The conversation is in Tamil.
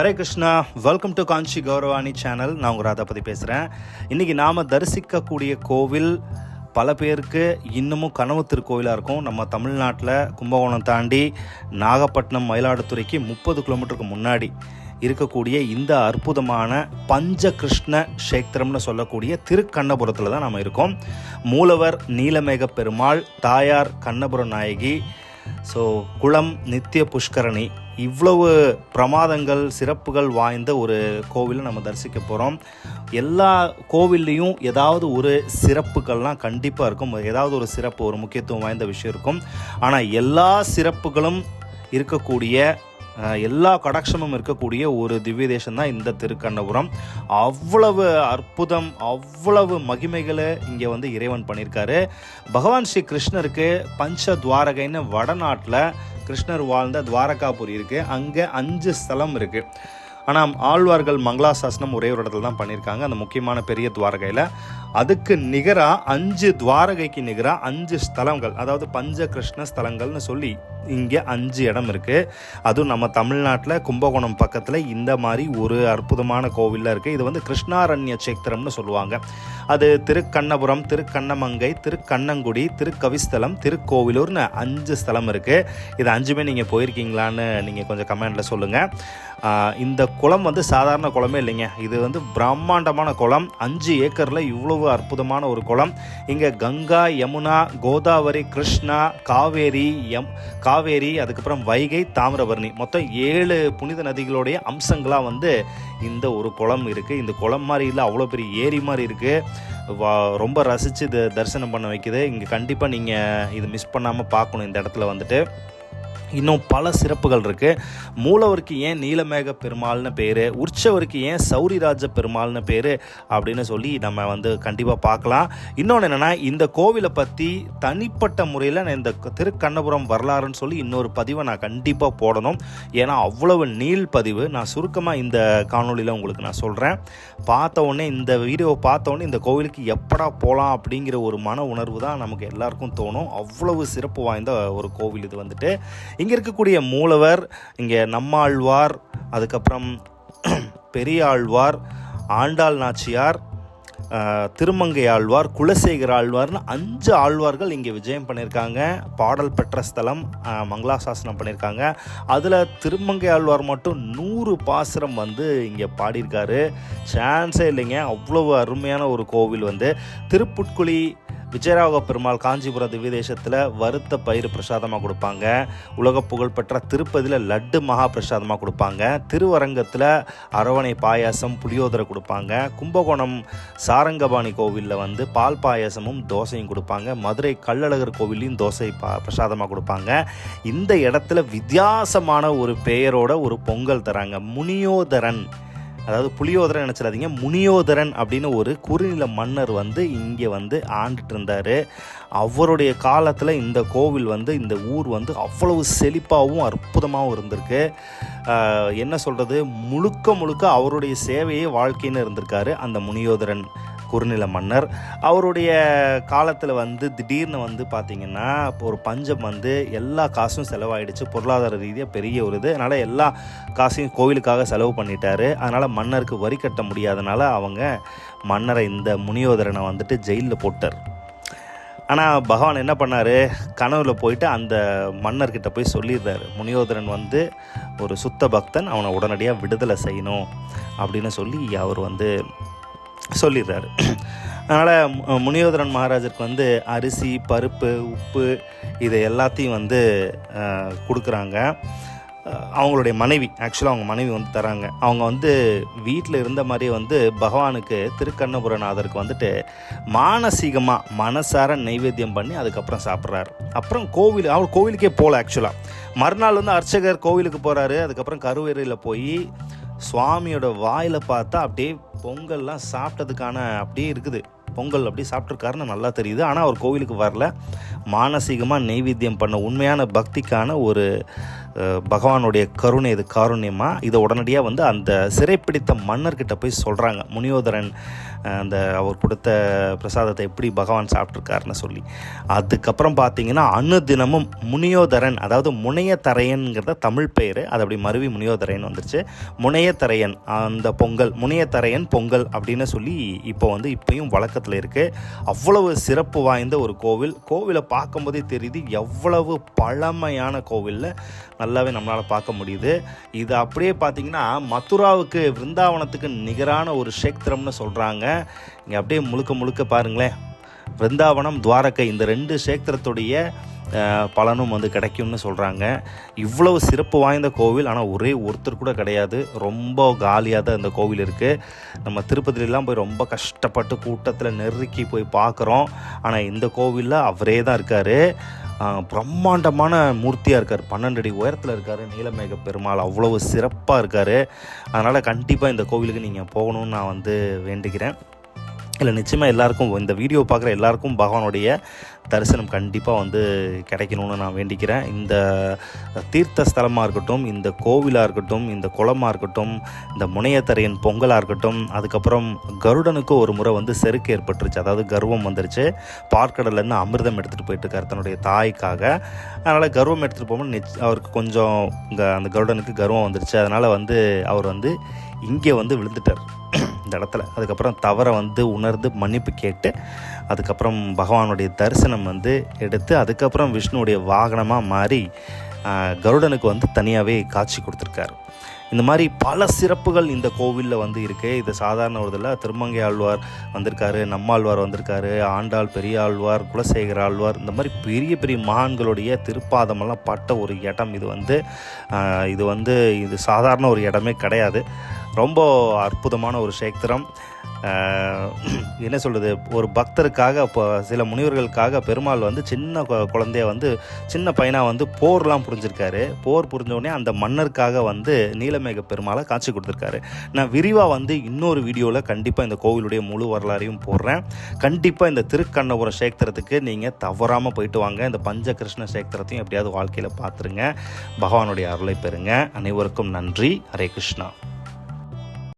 Hare Krishna welcome to Kanchi Gauravani channel நான் உங்கள் ராதாபதி பேசுகிறேன் இன்றைக்கி நாம் தரிசிக்கக்கூடிய கோவில் பல பேருக்கு இன்னமும் கனவு திருக்கோவிலாக இருக்கும். நம்ம தமிழ்நாட்டில் கும்பகோணம் தாண்டி நாகப்பட்டினம் மயிலாடுதுறைக்கு முப்பது கிலோமீட்டருக்கு முன்னாடி இருக்கக்கூடிய இந்த அற்புதமான பஞ்சகிருஷ்ண கஷேத்திரம்னு சொல்லக்கூடிய திருக்கண்ணபுரத்தில் தான் நம்ம இருக்கோம். மூலவர் நீலமேக பெருமாள் தாயார் கண்ணபுர நாயகி ஸோ குளம் நித்திய புஷ்கரணி இவ்வளவு பிரமாதங்கள் சிறப்புகள் வாய்ந்த ஒரு கோவிலை நம்ம தரிசிக்க போகிறோம் எல்லா கோவில்லையும் ஏதாவது ஒரு சிறப்புகள்லாம் கண்டிப்பாக இருக்கும். ஏதாவது ஒரு சிறப்பு ஒரு முக்கியத்துவம் வாய்ந்த விஷயம் இருக்கும். ஆனால் எல்லா சிறப்புகளும் இருக்கக்கூடிய எல்லா கடாட்சமும் இருக்கக்கூடிய ஒரு திவ்ய தேசம் தான் இந்த திருக்கண்ணபுரம். அவ்வளவு அற்புதம் அவ்வளவு மகிமைகளை இங்கே வந்து இறைவன் பண்ணியிருக்காரு. பகவான் ஸ்ரீ கிருஷ்ணருக்கு பஞ்ச துவாரகைன்னு வடநாட்டில் கிருஷ்ணர் வாழ்ந்த துவாரகாபுரி இருக்குது அங்கே அஞ்சு ஸ்தலம் இருக்குது ஆனால் ஆழ்வார்கள் மங்களாசாசனம் ஒரே ஒரு இடத்துல தான் பண்ணியிருக்காங்க. அந்த முக்கியமான பெரிய துவாரகையில். அதுக்கு நிகராக அஞ்சு துவாரகைக்கு நிகராக அஞ்சு ஸ்தலங்கள் அதாவது பஞ்ச கிருஷ்ண ஸ்தலங்கள்னு சொல்லி இங்கே அஞ்சு இடம் இருக்குது அதுவும் நம்ம தமிழ்நாட்டில் கும்பகோணம் பக்கத்தில் இந்த மாதிரி ஒரு அற்புதமான கோவிலில் இருக்குது இது வந்து கிருஷ்ணாரண்ய சேத்திரம்னு சொல்லுவாங்க. அது திருக்கண்ணபுரம் திருக்கண்ணமங்கை திருக்கண்ணங்குடி திருக்கவிஸ்தலம் திருக்கோவிலூர்னு அஞ்சு ஸ்தலம் இருக்குது இது அஞ்சுமே நீங்கள் போயிருக்கீங்களான்னு நீங்கள் கொஞ்சம் கமெண்டில் சொல்லுங்கள் இந்த குளம் வந்து சாதாரண குளமே இல்லைங்க. இது வந்து பிரம்மாண்டமான குளம். அஞ்சு ஏக்கரில் இவ்வளோ அவ்வளவு அற்புதமான ஒரு குளம். இங்கே கங்கா யமுனா கோதாவரி கிருஷ்ணா காவேரி எம் காவேரி அதுக்கப்புறம் வைகை தாமிரபரணி. மொத்தம் ஏழு புனித நதிகளுடைய அம்சங்களாக வந்து இந்த ஒரு குளம் இருக்குது இந்த குளம் மாதிரி இல்லை அவ்வளோ பெரிய ஏரி மாதிரி இருக்குது வா ரொம்ப ரசித்து இது தரிசனம் பண்ண வைக்குது. இங்கே கண்டிப்பாக நீங்கள் இது மிஸ் பண்ணாமல் பார்க்கணும் இந்த இடத்துல வந்துட்டு. இன்னும் பல சிறப்புகள் இருக்குது மூலவருக்கு ஏன் நீலமேக பெருமாள்னு பேர் உற்சவருக்கு ஏன் சௌரிராஜ பெருமாள்னு பேர் அப்படின்னு சொல்லி நம்ம வந்து கண்டிப்பாக பார்க்கலாம். இன்னொன்று என்னென்னா இந்த கோவிலை பற்றி தனிப்பட்ட முறையில் நான் இந்த திருக்கண்ணபுரம் வரலாறுன்னு சொல்லி இன்னொரு பதிவை நான் கண்டிப்பாக போடணும். ஏன்னா அவ்வளவு நீள் பதிவு. நான் சுருக்கமாக இந்த காணொளியில் உங்களுக்கு நான் சொல்கிறேன் பார்த்த உடனே இந்த வீடியோவை பார்த்த உடனே இந்த கோவிலுக்கு எப்படா போகலாம் அப்படிங்கிற ஒரு மன உணர்வு தான் நமக்கு எல்லாருக்கும் தோணும். அவ்வளவு சிறப்பு வாய்ந்த ஒரு கோவில் இது வந்துட்டு. இங்கே இருக்கக்கூடிய மூலவர் இங்கே நம்மாழ்வார் அதுக்கப்புறம் பெரியாழ்வார் ஆண்டாள் நாச்சியார் திருமங்கை ஆழ்வார் குலசேகர ஆழ்வார்னு அஞ்சு ஆழ்வார்கள் இங்கே விஜயம் பண்ணியிருக்காங்க பாடல் பெற்ற ஸ்தலம் மங்களாசாசனம் பண்ணியிருக்காங்க அதில் திருமங்கை ஆழ்வார் மட்டும் நூறு பாசுரம் வந்து இங்கே பாடியிருக்காரு. சான்ஸே இல்லைங்க. அவ்வளோ அருமையான ஒரு கோவில் வந்து. திருப்புட்குழி விஜயராக பெருமாள் காஞ்சிபுரம் திவ்யதேசத்தில் வறுத்த பயிர் பிரசாதமாக கொடுப்பாங்க. உலக புகழ்பெற்ற திருப்பதியில் லட்டு மகா பிரசாதமாக கொடுப்பாங்க. திருவரங்கத்தில் அரவணை பாயாசம் புளியோதரை கொடுப்பாங்க. கும்பகோணம் சாரங்கபாணி கோவிலில் வந்து பால் பாயாசமும் தோசையும் கொடுப்பாங்க. மதுரை கள்ளழகர் கோவிலையும் தோசை பா பிரசாதமாக கொடுப்பாங்க. இந்த இடத்துல வித்தியாசமான ஒரு பெயரோட ஒரு பொங்கல் தராங்க. முனியோதரன். அதாவது புளியோதரன் நினச்சிடாதீங்க முனியோதரன் அப்படின்னு ஒரு குறுநில மன்னர் வந்து இங்கே வந்து ஆண்டுட்டு இருந்தார். அவருடைய காலத்தில் இந்த கோவில் வந்து இந்த ஊர் வந்து அவ்வளவு செழிப்பாகவும் அற்புதமாகவும் இருந்திருக்கு. என்ன சொல்கிறது முழுக்க முழுக்க அவருடைய சேவையே வாழ்க்கைன்னு இருந்திருக்காரு அந்த முனியோதரன். குறுநில மன்னர். அவருடைய காலத்தில் வந்து திடீர்னு வந்து பார்த்திங்கன்னா இப்போ ஒரு பஞ்சம் வந்து எல்லா காசும் செலவாயிடுச்சு. பொருளாதார ரீதியாக பெரிய ஒரு இது. அதனால் எல்லா காசையும் கோவிலுக்காக செலவு பண்ணிட்டாரு. அதனால் மன்னருக்கு வரி கட்ட முடியாதனால அவங்க மன்னரை இந்த முனியோதரனை வந்துட்டு ஜெயிலில் போட்டார். ஆனால் பகவான் என்ன பண்ணார்? கனவுல போயிட்டு அந்த மன்னர்கிட்ட போய் சொல்லியிருந்தார் முனியோதரன் வந்து ஒரு சுத்த பக்தன் அவனை உடனடியாக விடுதலை செய்யணும் அப்படின்னு சொல்லி அவர் வந்து சொல்லிடுறாரு. அதனால் முனியோதரன் மகாராஜருக்கு வந்து அரிசி பருப்பு உப்பு இதை எல்லாத்தையும் வந்து கொடுக்குறாங்க. அவங்களுடைய மனைவி ஆக்சுவலாக அவங்க மனைவி வந்து தராங்க. அவங்க வந்து வீட்டில் இருந்த மாதிரியே வந்து பகவானுக்கு திருக்கண்ணபுரநாதருக்கு வந்துட்டு மானசீகமாக மனசார நைவேத்தியம் பண்ணி அதுக்கப்புறம் சாப்பிட்றாரு. அப்புறம் கோவில் அவர் கோவிலுக்கே போகல ஆக்சுவலாக மறுநாள் வந்து அர்ச்சகர் கோவிலுக்கு போகிறாரு அதுக்கப்புறம் கருவேறையில் போய் சுவாமியோட வாயில் பார்த்தா அப்படியே பொங்கல்லாம் சாப்பிட்டதுக்கான அப்படியே இருக்குது. பொங்கல் அப்படியே சாப்பிட்ருக்காருன்னு நல்லா தெரியுது. ஆனால் அவர் கோவிலுக்கு வரல. மானசீகமாக நெய்வேத்தியம் பண்ண உண்மையான பக்திக்கான ஒரு பகவானுடைய கருணை இது காருண்யமாக இதை உடனடியாக வந்து அந்த சிறைப்பிடித்த மன்னர்கிட்ட போய் சொல்கிறாங்க முனியோதரன் அந்த அவர் கொடுத்த பிரசாதத்தை எப்படி பகவான் சாப்பிட்ருக்காருன்னு சொல்லி. அதுக்கப்புறம் பார்த்தீங்கன்னா அனுதினமும் முனியோதரன் அதாவது முனையத்தரையன்கிறத தமிழ் பெயர் அது அப்படி மருவி முனியோதரையன் வந்துருச்சு. முனையத்தரையன் அந்த பொங்கல் முனையத்தரையன் பொங்கல் அப்படின்னு சொல்லி இப்போ வந்து இப்பயும் வழக்கத்தில் இருக்குது அவ்வளவு சிறப்பு வாய்ந்த ஒரு கோவில். கோவிலை பார்க்கும்போதே தெரியுது எவ்வளவு பழமையான கோவிலில் நல்ல நல்லாவே நம்மளால் பார்க்க முடியுது. இது அப்படியே பார்த்தீங்கன்னா மதுராவுக்கு விருந்தாவனத்துக்கு நிகரான ஒரு க்ஷேத்திரம்னு சொல்கிறாங்க இங்கே அப்படியே முழுக்க முழுக்க பாருங்களேன். விருந்தாவனம் துவாரகை இந்த ரெண்டு சேக்திரத்துடைய பலனும் வந்து கிடைக்கும்னு சொல்கிறாங்க இவ்வளவு சிறப்பு வாய்ந்த கோவில் ஆனால் ஒரே ஒருத்தர் கூட கிடையாது. ரொம்ப காலியாக தான் இந்த கோவில் இருக்குது நம்ம திருப்பதிலெலாம் போய் ரொம்ப கஷ்டப்பட்டு கூட்டத்தில் நெருக்கி போய் பார்க்குறோம் ஆனால் இந்த கோவிலில் அவரே தான் இருக்கார். பிரம்மாண்டமான மூர்த்தியாக இருக்கார். பன்னெண்டு அடி உயரத்தில் இருக்கார். நீலமேக பெருமாள் அவ்வளவு சிறப்பாக இருக்கார். அதனால் கண்டிப்பாக இந்த கோவிலுக்கு நீங்கள் போகணும்னு நான் வந்து வேண்டுகிறேன். இல்லை நிச்சயமாக எல்லாருக்கும் இந்த வீடியோ பார்க்குற எல்லாருக்கும் பகவானுடைய தரிசனம் கண்டிப்பாக வந்து கிடைக்கணும்னு நான் வேண்டிக்கிறேன். இந்த தீர்த்த ஸ்தலமாக இருக்கட்டும் இந்த கோவிலாக இருக்கட்டும் இந்த குளமாக இருக்கட்டும் இந்த முனையத்தரையின் பொங்கலாக இருக்கட்டும் அதுக்கப்புறம் கருடனுக்கு ஒரு முறை வந்து செருக்கு ஏற்பட்டுருச்சு. அதாவது கர்வம் வந்துருச்சு. பார்க்கடலேருந்து அமிர்தம் எடுத்துகிட்டு போயிட்டு இருக்காரு தன்னுடைய தாய்க்காக. அதனால் கர்வம் எடுத்துகிட்டு போகும்போது நிச் அவருக்கு கொஞ்சம் அந்த கருடனுக்கு கர்வம் வந்துருச்சு. அதனால் வந்து அவர் வந்து இங்கே வந்து விழுந்துட்டார். இந்த இடத்துல. அதுக்கப்புறம் தவறை வந்து உணர்ந்து மன்னிப்பு கேட்டு அதுக்கப்புறம் பகவானுடைய தரிசனம் வந்து எடுத்து அதுக்கப்புறம் விஷ்ணுவுடைய வாகனமாக மாறி கருடனுக்கு வந்து தனியாகவே காட்சி கொடுத்துருக்காரு. இந்த மாதிரி பல சிறப்புகள் இந்த கோவிலில் வந்து இருக்குது இது சாதாரண ஒரு இதில் திருமங்கை ஆழ்வார் வந்திருக்காரு நம்மாழ்வார் வந்திருக்காரு ஆண்டாள் பெரிய ஆழ்வார் குலசேகர ஆழ்வார் இந்த மாதிரி பெரிய பெரிய மகான்களுடைய திருப்பாதமெல்லாம் பட்ட ஒரு இடம் இது வந்து. இது வந்து இது சாதாரண ஒரு இடமே கிடையாது. ரொம்ப அற்புதமான ஒரு சேத்திரம். என்ன சொல்கிறது ஒரு பக்தருக்காக இப்போ சில முனிவர்களுக்காக பெருமாள் வந்து சின்ன குழந்தைய வந்து சின்ன பையனாக வந்து போர்லாம் புரிஞ்சிருக்காரு. போர் புரிஞ்சோடனே அந்த மன்னருக்காக வந்து நீலமேக பெருமாளை காட்சி கொடுத்துருக்காரு. நான் விரிவாக வந்து இன்னொரு வீடியோவில் கண்டிப்பாக இந்த கோவிலுடைய முழு வரலாறையும் போடுறேன். கண்டிப்பாக இந்த திருக்கண்ணபுரம் சேத்திரத்துக்கு நீங்கள் தவறாமல் போயிட்டு வாங்க. இந்த பஞ்சகிருஷ்ண சேத்திரத்தையும் எப்படியாவது வாழ்க்கையில் பார்த்துருங்க பகவானுடைய அருளை பெறுங்க. அனைவருக்கும் நன்றி. ஹரே கிருஷ்ணா.